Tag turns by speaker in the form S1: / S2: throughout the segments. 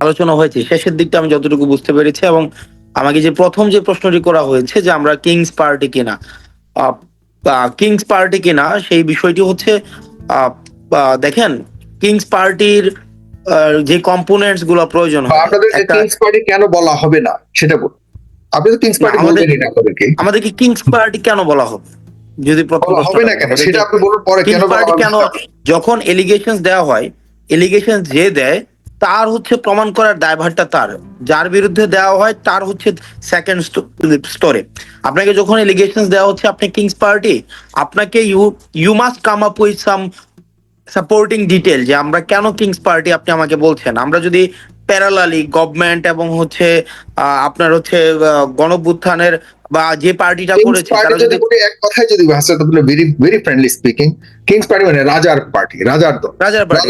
S1: আলোচনা হয়েছে শেষের দিকটা আমি যতটুকু বুঝতে পেরেছি এবং আমাকে যে প্রথম যে প্রশ্নটি করা হয়েছে যে আমরা কিংস পার্টি কিনা কিংস পার্টি কিনা সেই বিষয়টি হচ্ছে দেখেন কিংস পার্টির যে কম্পোনেন্টসগুলো প্রয়োজন হয়
S2: আপনাদের কিংস পার্টি কেন বলা হবে না সেটা বলুন। আপনি তো কিংস পার্টি বলবেনই না
S1: আমাদেরকে কিংস পার্টি কেন বলা হবে? যদি প্রথম
S2: হবে না কেন? সেটা আপনি বলুন পরে কেন বলা হবে
S1: কেন যখন এলিগেশন দেওয়া হয় এলিগেশন যে দেয় তার হচ্ছে প্রমাণ করার দায়ভারটা তার। যার বিরুদ্ধে দেওয়া হয়, তার হচ্ছে সেকেন্ড স্তরে আপনাকে যখন এলিগেশন দেওয়া হচ্ছে আপনি কিংস পার্টি আপনাকে you you must come up with some supporting detail যে আমরা কেন কিংস পার্টি আপনি আমাকে বলছেন। আমরা যদি প্যারালালি গভর্নমেন্ট এবং হচ্ছে আপনার হচ্ছে গণবুত্থানের বা যে পার্টিটা করেছে তারা
S2: যদি এক কথায় যদি ভাষা তাহলে very very friendly speaking king's party মানে রাজার পার্টি রাজার দল।
S1: রাজার পার্টি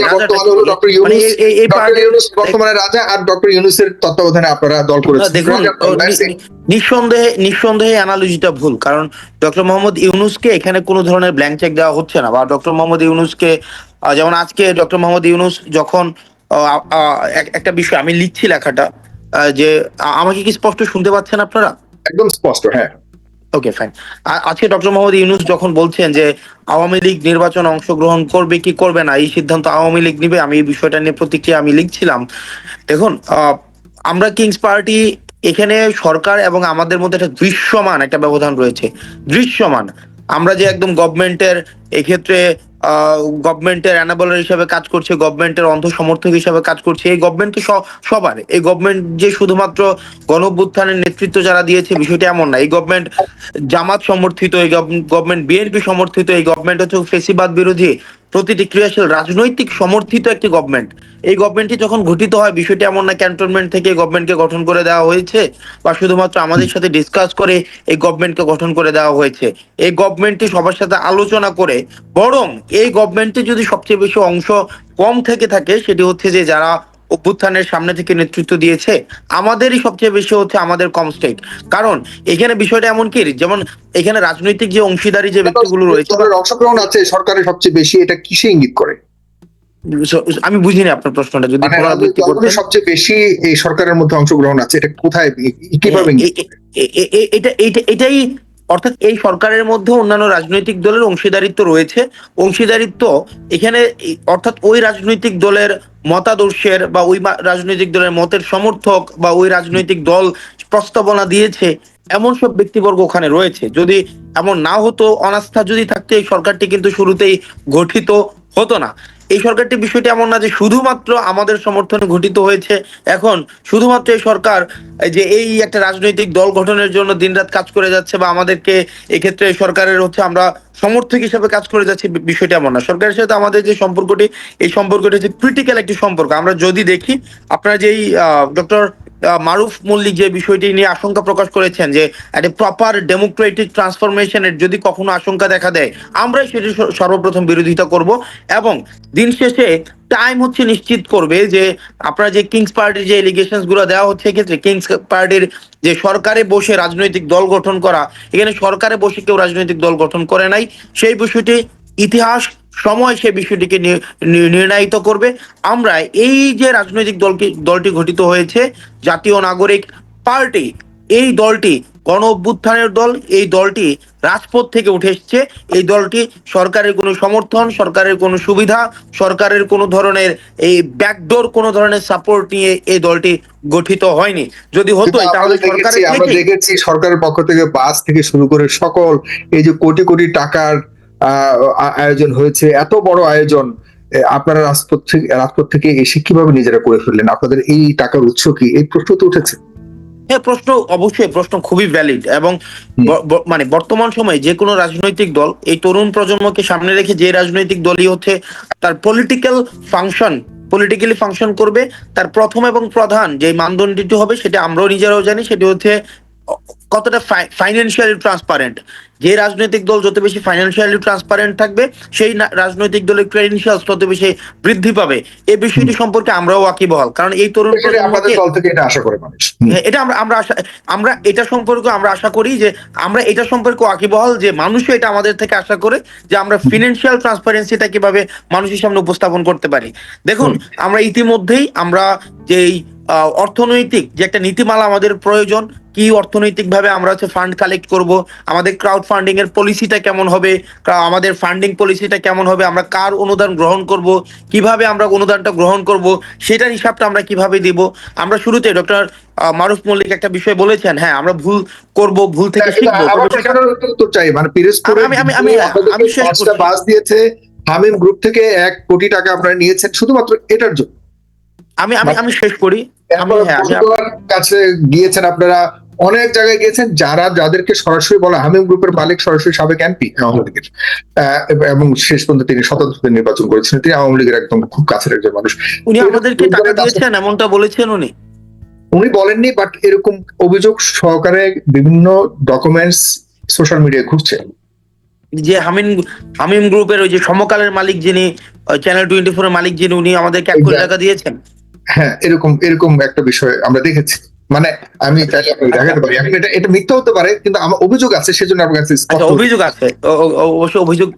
S2: ডক্টর
S1: মানে
S2: ইউনুস
S1: এই- এই- পার্টি
S2: ইউনুস বর্তমানে রাজা আর ডক্টর ইউনুসের তত্ত্বাবধানে আপনারা দল করেছেন।
S1: দেখুন নিঃসন্দেহে নিঃসন্দেহে অ্যানালজিটা ভুল কারণ ডক্টর মোহাম্মদ ইউনুসকে এখানে কোনো ধরনের ব্ল্যাঙ্ক চেক দেওয়া হচ্ছে না বা ডক্টর মোহাম্মদ ইউনুসকে যেমন আজকে ডক্টর মোহাম্মদ ইউনুস যখন একটা বিষয় আমি লিখছি লেখাটা যে আমাকে কি স্পষ্ট শুনতে পাচ্ছেন আপনারা?
S2: একদম স্পষ্ট হ্যাঁ।
S1: ওকে ফাইন আজকে ডক্টর মোহাম্মদ ইউনুস যখন বলছেন যে আওয়ামী লীগ নির্বাচন অংশগ্রহণ করবে কি করবে না, এই সিদ্ধান্ত আওয়ামী লীগ নিবে, আমি এই বিষয়টা নিয়ে প্রতিক্রিয়া আমি লিখছিলাম। দেখুন আমরা কিংস পার্টি এখানে সরকার এবং আমাদের মধ্যে একটা দৃশ্যমান একটা ব্যবধান রয়েছে। দৃশ্যমান। আমরা যে একদম গভর্নমেন্টের এক্ষেত্রে গভর্নমেন্টের অ্যানাবলার হিসাবে কাজ করছে গভর্নমেন্টের অন্ধ সমর্থক হিসাবে কাজ করছে। এই গভর্নমেন্ট তো সবার। এই গভর্নমেন্ট যে শুধুমাত্র গণঅভ্যুত্থানের নেতৃত্ব যারা দিয়েছে, বিষয়টা এমন না। এই গভর্নমেন্ট জামাত সমর্থিত, এই গভর্নমেন্ট বিএনপি সমর্থিত, এই গভর্নমেন্ট হচ্ছে ফেসিবাদ বিরোধী। প্রতিটি ক্রিয়াশীল রাজনৈতিক সমর্থিত একটি গভর্নমেন্ট এই গভর্নমেন্টটি যখন গঠিত হয়, বিষয়টি এমন না ক্যান্টনমেন্ট থেকে গভর্নমেন্টকে গঠন করে দেওয়া হয়েছে বা শুধুমাত্র আমাদের সাথে ডিসকাস করে এই গভর্নমেন্টকে গঠন করে দেওয়া হয়েছে। এই গভর্নমেন্টটি সবার সাথে আলোচনা করে, বরং এই গভর্নমেন্টে যদি সবচেয়ে বেশি অংশ কম থেকে থাকে, সেটি হচ্ছে যে যারা অভ্যুত্থানের সামনে থেকে নেতৃত্ব দিয়েছে আমাদেরই সবচেয়ে বেশি হচ্ছে আমাদের কম স্টেক কারণ এখানে বিষয়টা এমন কি যেমন এখানে রাজনৈতিক যে অংশীদারি যে ব্যক্তিগুলো রয়েছে
S2: অংশগ্রহণ আছে সরকারের সবচেয়ে বেশি এটা কিসে ইঙ্গিত করে?
S1: আমি বুঝিনি আপনার প্রশ্নটা যদি
S2: মানে সবচেয়ে বেশি এই সরকারের মধ্যে অংশগ্রহণ আছে এটা কোথায় কীভাবে
S1: এটা- এটাই অর্থাৎ এই সরকারের মধ্যে অন্যান্য রাজনৈতিক দলের অংশীদারিত্ব রয়েছে। অংশীদারিত্ব এখানে অর্থাৎ ওই রাজনৈতিক দলের মতাদর্শের বা ওই রাজনৈতিক দলের মতের সমর্থক বা ওই রাজনৈতিক দল প্রস্তাবনা দিয়েছে। এমন সব ব্যক্তিবর্গ ওখানে রয়েছে। যদি এমন না হতো, অনাস্থা যদি থাকতো, এই সরকারটি কিন্তু শুরুতেই গঠিত হতো না। এই সরকারটি বিষয়টি এমন না যে শুধুমাত্র আমাদের সমর্থনে গঠিত হয়েছে। এখন শুধুমাত্র এই সরকার যে এই একটা রাজনৈতিক দল গঠনের জন্য দিনরাত কাজ করে যাচ্ছে বা আমাদেরকে এক্ষেত্রে সরকারের হচ্ছে আমরা সমর্থক হিসেবে কাজ করে যাচ্ছি বিষয়টা এমন না। সরকারের সাথে আমাদের যে সম্পর্কটি, এই সম্পর্কটি হচ্ছে ক্রিটিক্যাল একটি সম্পর্ক। আমরা যদি দেখি, আপনারা যেই ডক্টর মারুফ মল্লিক যে বিষয়টি নিয়ে আশঙ্কা প্রকাশ করেছেন যে একটা প্রপার ডেমোক্রেটিক ট্রান্সফরমেশনের যদি কখনো আশঙ্কা দেখা দেয়, আমরাই সেটি সর্বপ্রথম বিরোধিতা করব এবং দিন শেষে টাইম হচ্ছে নিশ্চিত করবে যে আপনারা যে কিংস পার্টির যে এলিগেশনগুলো দেওয়া হচ্ছে, এক্ষেত্রে কিংস পার্টির যে সরকারে বসে রাজনৈতিক দল গঠন করা, এখানে সরকারে বসে কেউ রাজনৈতিক দল গঠন করে নাই, সেই বিষয়টি ইতিহাস সময় সে বিষয়টিকে নির্ণায়িত করবে। আমরা এই যে রাজনৈতিক দলকে দলটি গঠিত হয়েছে জাতীয় নাগরিক পার্টি এই দলটি গণ অভ্যুত্থানের দল এই দলটি রাজপথ থেকে উঠে এসছে। এই দলটি সরকারের কোনো সমর্থন সরকারের কোনো সুবিধা সরকারের কোনো ধরনের এই ব্যাকডোর কোনো ধরনের সাপোর্ট নিয়ে এই দলটি গঠিত হয়নি। যদি হতো তাহলে
S2: আমরা দেখেছি
S1: সরকারের
S2: দেখেছি সরকারের পক্ষ থেকে বাস থেকে শুরু করে সকল এই যে কোটি কোটি টাকার আয়োজন হয়েছে। এত বড় আয়োজন আপনারা রাজপথ থেকে রাজপথ থেকে এসে কীভাবে নিজেরা করে ফেললেন? আপনাদের এই টাকার উৎস কি? এই প্রশ্ন তো উঠেছে।
S1: হ্যাঁ প্রশ্ন অবশ্যই প্রশ্ন খুবই ভ্যালিড এবং মানে বর্তমান সময়ে যে কোনো রাজনৈতিক দল এই তরুণ প্রজন্মকে সামনে রেখে যে রাজনৈতিক দলই হচ্ছে তার পলিটিক্যাল ফাংশন পলিটিক্যালি ফাংশন করবে। তার প্রথম এবং প্রধান যে মানদণ্ডটি হবে সেটা আমরাও নিজেরাও জানি সেটি হচ্ছে কতটা ফাইন্যান্সিয়ালি ট্রান্সপারেন্ট যে রাজনৈতিক দল যত বেশি ফাইন্যান্সিয়ালি ট্রান্সপারেন্ট থাকবে সেই রাজনৈতিক দলের ক্রেডেন্সিয়ালস তত বেশি বৃদ্ধি পাবে। এই বিষয়টি সম্পর্কে আমরাও ওয়াকিবহাল। কারণ এই তরুণ
S2: আমাদের দল থেকে এটা আশা করে মানুষ।
S1: হ্যাঁ, এটা আমরা আমরা আশা আমরা এটা সম্পর্কে আমরা আশা করি যে আমরা এটা সম্পর্কে ওয়াকিবহাল যে মানুষও এটা আমাদের থেকে আশা করে যে আমরা ফিনান্সিয়াল ট্রান্সপারেন্সিটা কীভাবে মানুষের সামনে উপস্থাপন করতে পারি। দেখুন আমরা ইতিমধ্যেই আমরা যেই অর্থনৈতিক যে একটা নীতিমালা আমাদের প্রয়োজন কি অর্থনৈতিক ভাবে আমরা হচ্ছে ফান্ড কালেক্ট করব? আমাদের ক্রাউড ফান্ডিং এর পলিসিটা কেমন হবে? আমাদের ফান্ডিং পলিসিটা কেমন হবে? আমরা কার অনুদান গ্রহণ করব? কীভাবে আমরা অনুদানটা গ্রহণ করব? সেটার হিসাবটা আমরা কীভাবে দিব? আমরা শুরুতে ডক্টর মারুফ মল্লিক একটা বিষয় বলেছেন হ্যাঁ আমরা ভুল করব ভুল থেকে শিখব।
S2: একটা উত্তর চাই। মানে
S1: আমি- আমি- আমি- আমি শেষ
S2: বাস দিয়েছে। হামিম গ্রুপ থেকে এক কোটি টাকা আপনারা নিয়েছেন শুধুমাত্র এটার জন্য।
S1: আমি আমি আমি শেষ করি। আমি হ্যাঁ
S2: কাছে গিয়েছেন আপনারা। অনেক জায়গায় গিয়েছেন যারা যাদেরকে সরাসরি বলা হামিম গ্রুপের মালিক সরাসরি সাবেক এমপি আওয়ামী লীগের। এবং শেষ পর্যন্ত তিনি স্বতন্ত্র নির্বাচন করেছিলেন তিনি আওয়ামী লীগের একদম খুব কাছের একজন মানুষ।
S1: উনি আমাদেরকে টাকা দিয়েছেন এমনটা বলেছেন উনি।
S2: উনি বলেননি বাট এরকম অভিযোগ সহকারে বিভিন্ন ডকুমেন্টস সোশ্যাল মিডিয়ায় ঘুরছে।
S1: যে হামিম হামিম গ্রুপের ওই যে সমকালের মালিক যিনি চ্যানেল টোয়েন্টি ফোর এর মালিক যিনি উনি আমাদেরকে এক কোটি টাকা দিয়েছেন?
S2: হ্যাঁ এরকম এরকম একটা বিষয় আমরা দেখেছি। মানে আমি আপনাকে দেখাতে পারি। এখন এটা এটা মিথ্যা হতে পারে কিন্তু আমার অভিযোগ আছে সেজন্য আপনার কাছে
S1: আচ্ছা অভিযোগ আছে। অবশ্যই অভিযোগ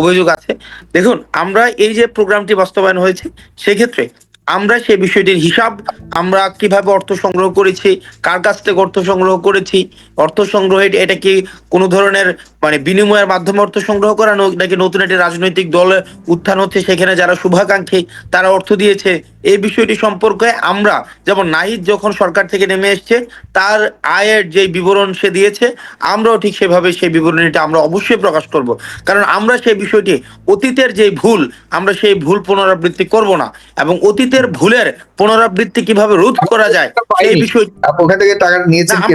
S1: অভিযোগ আছে। দেখুন আমরা এই যে প্রোগ্রামটি বাস্তবায়ন হয়েছে সেক্ষেত্রে আমরা সেই বিষয়টির হিসাব, আমরা কীভাবে অর্থ সংগ্রহ করেছি, কার কাছ থেকে অর্থ সংগ্রহ করেছি, অর্থ সংগ্রহ এটা- কি কোনো ধরনের মানে বিনিময়ের মাধ্যমে অর্থ সংগ্রহ করা নাকি নতুন একটি রাজনৈতিক দল উত্থান হচ্ছে, সেখানে যারা শুভাকাঙ্ক্ষী, তারা অর্থ দিয়েছে? এই বিষয়টি সম্পর্কে আমরা, যেমন নাহিদ যখন সরকার থেকে নেমে এসছে, তার আয়ের যে বিবরণ সে দিয়েছে, আমরাও ঠিক সেভাবে সেই বিবরণীটা আমরা অবশ্যই প্রকাশ করব। কারণ আমরা সেই বিষয়টি অতীতের যে ভুল, আমরা সেই ভুল পুনরাবৃত্তি করব না। এবং অতীতের ভুলের পুনরাবৃত্তি কীভাবে রোধ করা যায় সেই বিষয়
S2: ওখান থেকে টাকা নিয়েছেন
S1: না,
S2: কি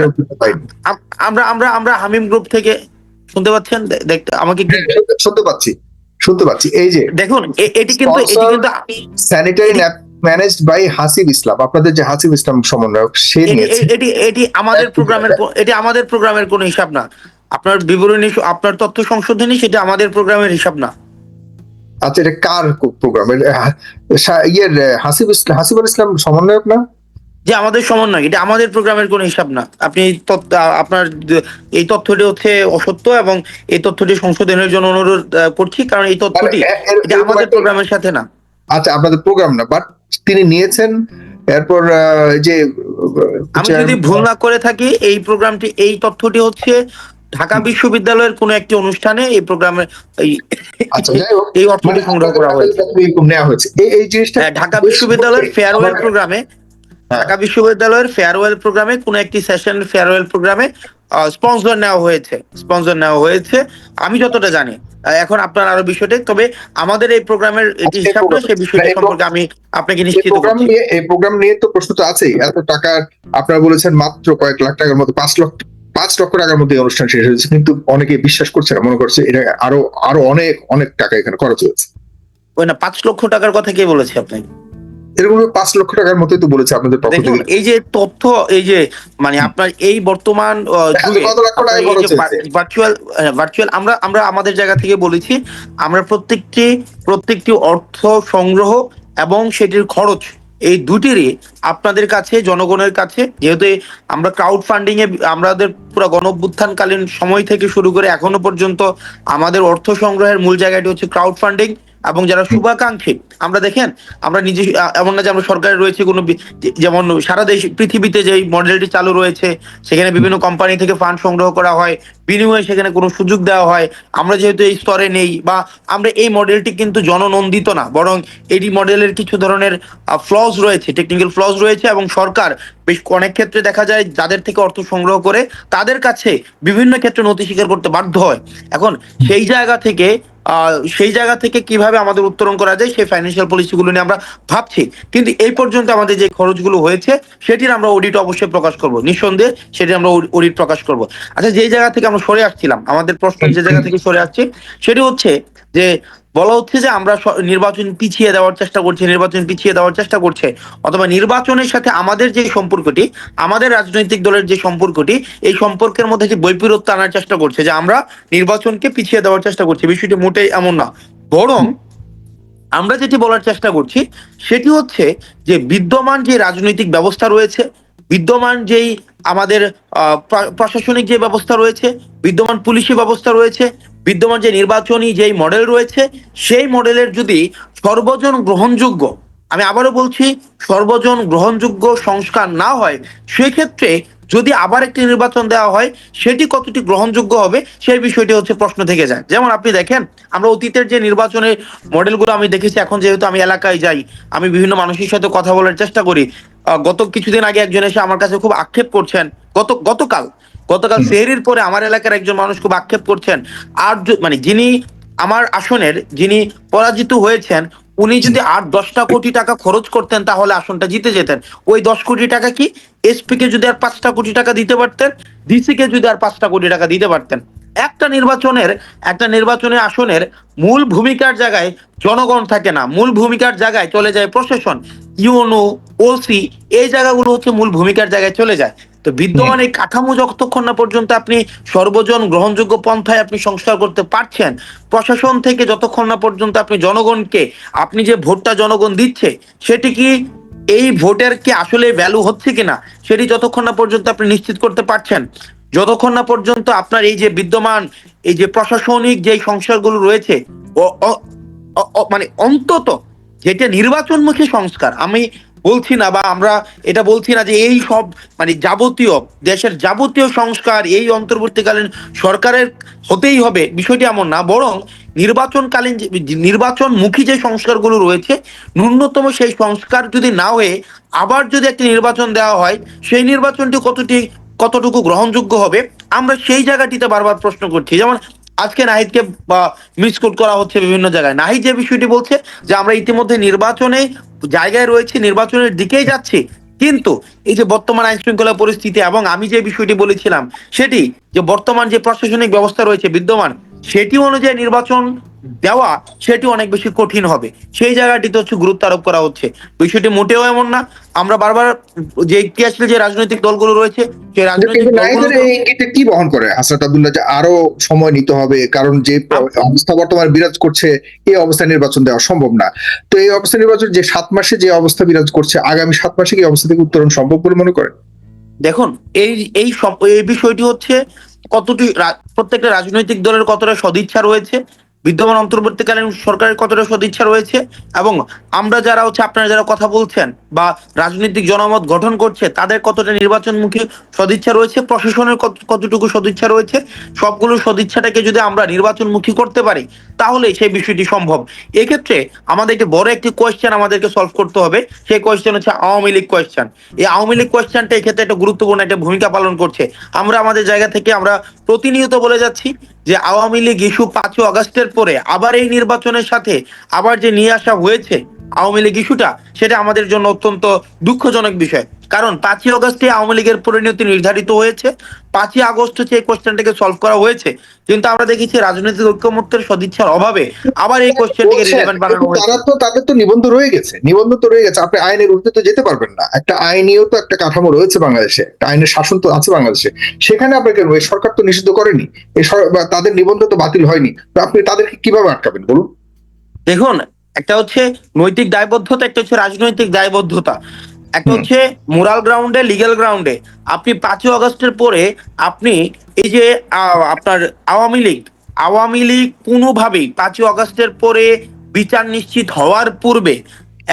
S1: আমরা- আমরা আমরা হামিম গ্রুপ থেকে শুনতে পাচ্ছেন? দেখতে আমাকে
S2: হ্যাঁ, শুনতে পাচ্ছি। শুনতে পাচ্ছি। এই যে
S1: দেখুন এটি কিন্তু এটি কিন্তু
S2: sanitary managed by Hasib Islam আপনাদের যে হাসিব ইসলাম সমন্বয়ক সে
S1: এটি এটি আমাদের প্রোগ্রামের এটি আমাদের প্রোগ্রামের কোনো হিসাব না। আপনার বিবরণী আপনার তথ্য সংশোধনী সেটা আমাদের প্রোগ্রামের হিসাব না।
S2: আচ্ছা এটা কার প্রোগ্রাম ইয়ের হাসিব ইসলাম হাসিবুল ইসলাম সমন্বয়ক না?
S1: যে আমাদের সমন্বয় এটা আমাদের প্রোগ্রামের কোনো হিসাব না। আপনি আপনার এই তথ্যটি হচ্ছে অসত্য এবং এই তথ্যটি সংশোধনের জন্য অনুরোধ করছি কারণ এই তথ্যটি
S2: মানে এ-
S1: এটা আমাদের প্রোগ্রামের সাথে না।
S2: আচ্ছা আপনাদের প্রোগ্রাম না বাট তিনি নিয়েছেন এরপর যে
S1: আমি যদি ভুল না করে থাকি এই প্রোগ্রামটি এই তথ্যটি হচ্ছে ঢাকা বিশ্ববিদ্যালয়ের কোনো একটি অনুষ্ঠানে এই প্রোগ্রামে এই
S2: আচ্ছা
S1: অর্থটি সংগ্রহ করা হয়েছে।
S2: এই জিনিসটা
S1: হ্যাঁ, ঢাকা বিশ্ববিদ্যালয়ের ফেয়ারওয়েল প্রোগ্রামে
S2: হ্যাঁ।
S1: ঢাকা বিশ্ববিদ্যালয়ের ফেয়ারওয়েল প্রোগ্রামে কোন একটি সেশন ফেয়ারওয়েল প্রোগ্রামে স্পন্সর নেওয়া হয়েছে। স্পন্সর নেওয়া হয়েছে। আমি যতটা জানি এখন আপনার আরও বিষয়টা তবে আমাদের এই প্রোগ্রামের এটি
S2: আচ্ছা,
S1: সেই বিষয়টি সম্পর্কে আমি আপনাকে নিশ্চিত
S2: প্রোগ্রাম
S1: করছি।
S2: নিয়ে এই প্রোগ্রাম নিয়ে তো প্রশ্ন তো আছেই। এত টাকা আপনারা বলেছেন মাত্র কয়েক লাখ টাকার মতো পাঁচ লক্ষ পাঁচ লক্ষ টাকার মধ্যে অনুষ্ঠান শেষ হয়েছে কিন্তু অনেকে বিশ্বাস করছে না মনে করছে এটা আরও আরও অনেক অনেক টাকা এখানে খরচ হয়েছে।
S1: ওই না পাঁচ লক্ষ টাকার কথা কে বলেছে আপনি
S2: এরকম পাঁচ লক্ষ টাকার মতোই তো বলেছে আপনাদের পক্ষ থেকে।
S1: এই যে তথ্য এই যে মানে আপনার এই বর্তমান? ভার্চুয়াল ভার্চুয়াল আমরা আমরা আমাদের জায়গা থেকে বলেছি আমরা প্রত্যেকটি প্রত্যেকটি অর্থ সংগ্রহ এবং সেটির খরচ এই দুটিরই আপনাদের কাছে, জনগণের কাছে, যেহেতু আমরা ক্রাউড ফান্ডিং এ আমাদের পুরো গণঅভ্যুত্থানকালীন সময় থেকে শুরু করে এখনও পর্যন্ত আমাদের অর্থ সংগ্রহের মূল জায়গাটি হচ্ছে ক্রাউড ফান্ডিং এবং যারা শুভাকাঙ্ক্ষী আমরা দেখেন আমরা নিজে এমন না যে আমরা সরকারে রয়েছে কোনো যেমন সারা দেশ পৃথিবীতে যে মডেলটি চালু রয়েছে সেখানে বিভিন্ন কোম্পানি থেকে ফান্ড সংগ্রহ করা হয় বিনিময়ে সেখানে কোনো সুযোগ দেওয়া হয় আমরা যেহেতু এই স্তরে নেই বা আমরা এই মডেলটি কিন্তু জননন্দিত না বরং এটি মডেলের কিছু ধরনের ফ্লজ রয়েছে টেকনিক্যাল ফ্লজ রয়েছে এবং সরকার বেশ অনেক ক্ষেত্রে দেখা যায় যাদের থেকে অর্থ সংগ্রহ করে তাদের কাছে বিভিন্ন ক্ষেত্রে নথি স্বীকার করতে বাধ্য হয়। এখন সেই জায়গা থেকে সেই জায়গা থেকে কীভাবে আমাদের উত্তরণ করা যায়, সেই ফাইন্যান্সিয়াল পলিসিগুলো নিয়ে আমরা ভাবছি। কিন্তু এই পর্যন্ত আমাদের যে খরচগুলো হয়েছে, সেটির আমরা অডিট অবশ্যই প্রকাশ করব। নিঃসন্দেহে সেটি আমরা অডিট প্রকাশ করব। আচ্ছা যেই জায়গা থেকে আমরা সরে আসছিলাম, আমাদের প্রশ্ন যে জায়গা থেকে সরে আসছে, সেটি হচ্ছে যে বলা হচ্ছে যে আমরা নির্বাচন পিছিয়ে দেওয়ার চেষ্টা করছি, নির্বাচন পিছিয়ে দেওয়ার চেষ্টা করছে। অথবা নির্বাচনের সাথে আমাদের যে সম্পর্কটি, আমাদের রাজনৈতিক দলের যে সম্পর্কটি, এই সম্পর্কের মধ্যে যে বৈপরীত্য আনার চেষ্টা করছে, যে আমরা নির্বাচনকে পিছিয়ে দেওয়ার চেষ্টা করছি, বিষয়টি মোটেই এমন না। বরং আমরা যেটি বলার চেষ্টা করছি, সেটি হচ্ছে যে বিদ্যমান যে রাজনৈতিক ব্যবস্থা রয়েছে, বিদ্যমান যেই আমাদের প্রশাসনিক যে ব্যবস্থা রয়েছে, বিদ্যমান পুলিশি ব্যবস্থা রয়েছে বিদ্যমান যে নির্বাচনী যেই মডেল রয়েছে, সেই মডেলের যদি সর্বজন গ্রহণযোগ্য, আমি আবারও বলছি, সর্বজন গ্রহণযোগ্য সংস্কার না হয়, সেক্ষেত্রে যদি আবার একটি নির্বাচন দেওয়া হয়, সেটি কতটি গ্রহণযোগ্য হবে, সেই বিষয়টি হচ্ছে প্রশ্ন থেকে যায়। যেমন আপনি দেখেন, আমরা অতীতের যে নির্বাচনের মডেলগুলো আমি দেখেছি, এখন যেহেতু আমি এলাকায় যাই, আমি বিভিন্ন মানুষের সাথে কথা বলার চেষ্টা করি গত কিছুদিন আগে একজন এসে আমার কাছে খুব আক্ষেপ করছেন, গত, গতকাল গতকাল সেহরির পরে আমার এলাকার একজন মানুষ খুব আক্ষেপ করছেন। আর মানে যিনি আমার আসনের যিনি পরাজিত হয়েছেন উনি যদি আর দশটা কোটি টাকা খরচ করতেন তাহলে আসনটা জিতে যেতেন। ওই দশ কোটি টাকা কি এসপি কে যদি আর পাঁচটা কোটি টাকা দিতে পারতেন ডিসি কে যদি আর পাঁচটা কোটি টাকা দিতে পারতেন। একটা নির্বাচনের একটা নির্বাচনের আসনের মূল ভূমিকার জায়গায় জনগণ থাকে না মূল ভূমিকার জায়গায় চলে যায় প্রশাসন। ইউনো ওসি এই জায়গাগুলো হচ্ছে মূল ভূমিকার জায়গায় চলে যায়। তো বিদ্যমান এই কাঠামো যতক্ষণ না পর্যন্ত আপনি সর্বজন গ্রহণযোগ্য পন্থায় আপনি সংস্কার করতে পারছেন প্রশাসন থেকে যতক্ষণ না পর্যন্ত আপনি জনগণকে আপনি যে ভোটটা জনগণ দিচ্ছে সেটি কি এই ভোটের কি আসলে ভ্যালু হচ্ছে কিনা সেটি যতক্ষণ না পর্যন্ত আপনি নিশ্চিত করতে পারছেন যতক্ষণ না পর্যন্ত আপনার এই যে বিদ্যমান এই যে প্রশাসনিক যে সংস্কারগুলো রয়েছে মানে অন্তত যেটা নির্বাচনমুখী সংস্কার আমি বলছি না বা আমরা এটা বলছি না যে এই সব মানে যাবতীয়, দেশের যাবতীয় সংস্কার এই অন্তর্বর্তীকালীন সরকারের হতেই হবে বিষয়টি এমন না। বরং নির্বাচনকালীন নির্বাচনমুখী যে সংস্কারগুলো রয়েছে, ন্যূনতম সেই সংস্কার যদি না হয়ে আবার যদি একটি নির্বাচন দেওয়া হয়, সেই নির্বাচনটি কতটি কতটুকু গ্রহণযোগ্য হবে? আমরা সেই জায়গাটিতে বারবার প্রশ্ন করছি। যেমন আজকে নাহিদকে মিসকোট করা হচ্ছে বিভিন্ন জায়গায়। নাহিদ যে বিষয়টি বলছে যে, আমরা ইতিমধ্যে নির্বাচনে জায়গায় রয়েছে, নির্বাচনের দিকেই যাচ্ছি। কিন্তু এই যে বর্তমান আইন শৃঙ্খলা পরিস্থিতি এবং আমি যে বিষয়টি বলেছিলাম, সেটি যে বর্তমান যে প্রশাসনিক ব্যবস্থা রয়েছে বিদ্যমান, সেটি অনুযায়ী নির্বাচন দেওয়া সেটি অনেক বেশি কঠিন হবে। সেই জায়গাটিতে হচ্ছে গুরুত্ব আরোপ করা হচ্ছে। বিষয়টি মোটেও এমন না। আমরা বারবার যে ক্রিয়াশীল যে রাজনৈতিক দলগুলো রয়েছে সেই রাজনৈতিক
S2: কি বহন করে? হাসরাত আব্দুল্লাহ যে আরও সময় নিতে হবে কারণ যে অবস্থা বর্তমানে বিরাজ করছে এই অবস্থায় নির্বাচন দেওয়া সম্ভব না। তো এই অবস্থা নির্বাচন যে সাত মাসে যে অবস্থা বিরাজ করছে আগামী সাত মাসে কি অবস্থা থেকে উত্তরণ সম্ভব বলে মনে করেন?
S1: দেখুন এই এই এই বিষয়টি হচ্ছে কতটি প্রত্যেকটা রাজনৈতিক দলের কতটা সদিচ্ছা রয়েছে বিদ্যমান অন্তর্বর্তীকালীন সরকারের কতটা সদিচ্ছা রয়েছে? এবং আমরা যারা হচ্ছে আপনারা যারা কথা বলছেন বা রাজনৈতিক জনমত গঠন করছে, তাদের কতটা নির্বাচনমুখী সদিচ্ছা রয়েছে, প্রশাসনের কত- কতটুকু সদিচ্ছা রয়েছে, সবগুলো সদিচ্ছাটাকে যদি আমরা নির্বাচনমুখী করতে পারি, তাহলে সেই বিষয়টি সম্ভব। এক্ষেত্রে আমাদেরকে বড় একটি কোয়েশ্চেন আমাদেরকে সলভ করতে হবে, সেই কোয়েশ্চেন হচ্ছে আওয়ামী লীগ কোয়েশ্চেন এই আওয়ামী লীগ কোয়েশ্চেনটা এক্ষেত্রে একটা গুরুত্বপূর্ণ একটা ভূমিকা পালন করছে। আমরা আমাদের জায়গা থেকে আমরা প্রতিনিয়ত বলে যাচ্ছি যে আওয়ামী লীগ ইস্যু পাঁচই অগস্টের পরে আবার এই নির্বাচনের সাথে আবার যে নিয়ে আসা হয়েছে আওয়ামী লীগ ইস্যুটা সেটা আমাদের জন্য অত্যন্ত দুঃখজনক বিষয়। কারণ পাঁচই অগস্টে আওয়ামী লীগের পরিণতি নির্ধারিত হয়েছে। পাঁচই আগস্ট হচ্ছে এই কোশ্চেনটাকে সলভ করা হয়েছে। কিন্তু আমরা দেখেছি রাজনৈতিক ঐক্যমত্যের সদিচ্ছার অভাবে আবার এই কোশ্চেনটিকে রিলেভেন্ট বানানো হয়েছে।
S2: তারা তো তাদের তো নিবন্ধ রয়ে গেছে। নিবন্ধ তো রয়ে গেছে। আপনি আইনের ঊর্ধ্বে তো যেতে পারবেন না। একটা আইনিও তো একটা কাঠামো রয়েছে বাংলাদেশে। একটা আইনের শাসন তো আছে বাংলাদেশে। সেখানে আপনাকে এই সরকার তো নিষিদ্ধ করেনি। এই তাদের নিবন্ধ তো বাতিল হয়নি। তো আপনি তাদেরকে কীভাবে আটকাবেন বলুন?
S1: দেখুন একটা হচ্ছে নৈতিক দায়বদ্ধতা একটা হচ্ছে রাজনৈতিক দায়বদ্ধতা। একটা হচ্ছে মোরাল গ্রাউন্ডে লিগ্যাল গ্রাউন্ডে। আপনি পাঁচই অগস্টের পরে আপনি এই যে আপনার আওয়ামী লীগ আওয়ামী লীগ কোনোভাবেই পাঁচই অগস্টের পরে বিচার নিশ্চিত হওয়ার পূর্বে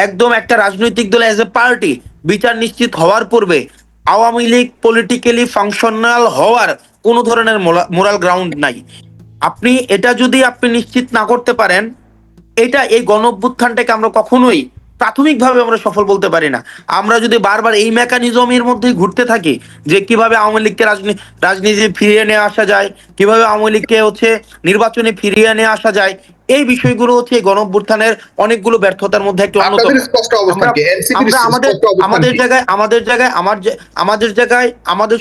S1: একদম একটা রাজনৈতিক দল অ্যাজ এ পার্টি বিচার নিশ্চিত হওয়ার পূর্বে আওয়ামী লীগ পলিটিক্যালি ফাংশনাল হওয়ার কোনো ধরনের মোরাল গ্রাউন্ড নাই। আপনি এটা যদি আপনি নিশ্চিত না করতে পারেন এটা এই গণ অভ্যুত্থানটাকে আমরা কখনোই প্রাথমিকভাবে আমরা সফল বলতে পারি না। আমরা যদি বারবার এই মেকানিজমের মধ্যেই ঘুরতে থাকি যে কীভাবে আওয়ামী লীগকে রাজনীতি ফিরিয়ে নিয়ে আসা যায় কীভাবে আওয়ামী লীগকে হচ্ছে নির্বাচনে ফিরিয়ে নিয়ে আসা যায় এই বিষয়গুলো হচ্ছে এই গণ অভ্যুত্থানের অনেকগুলো ব্যর্থতার মধ্যে একটি অন্যতম। আমরা- আমাদের আমাদের জায়গায় আমাদের জায়গায় আমার যে- আমাদের জায়গায় আমাদের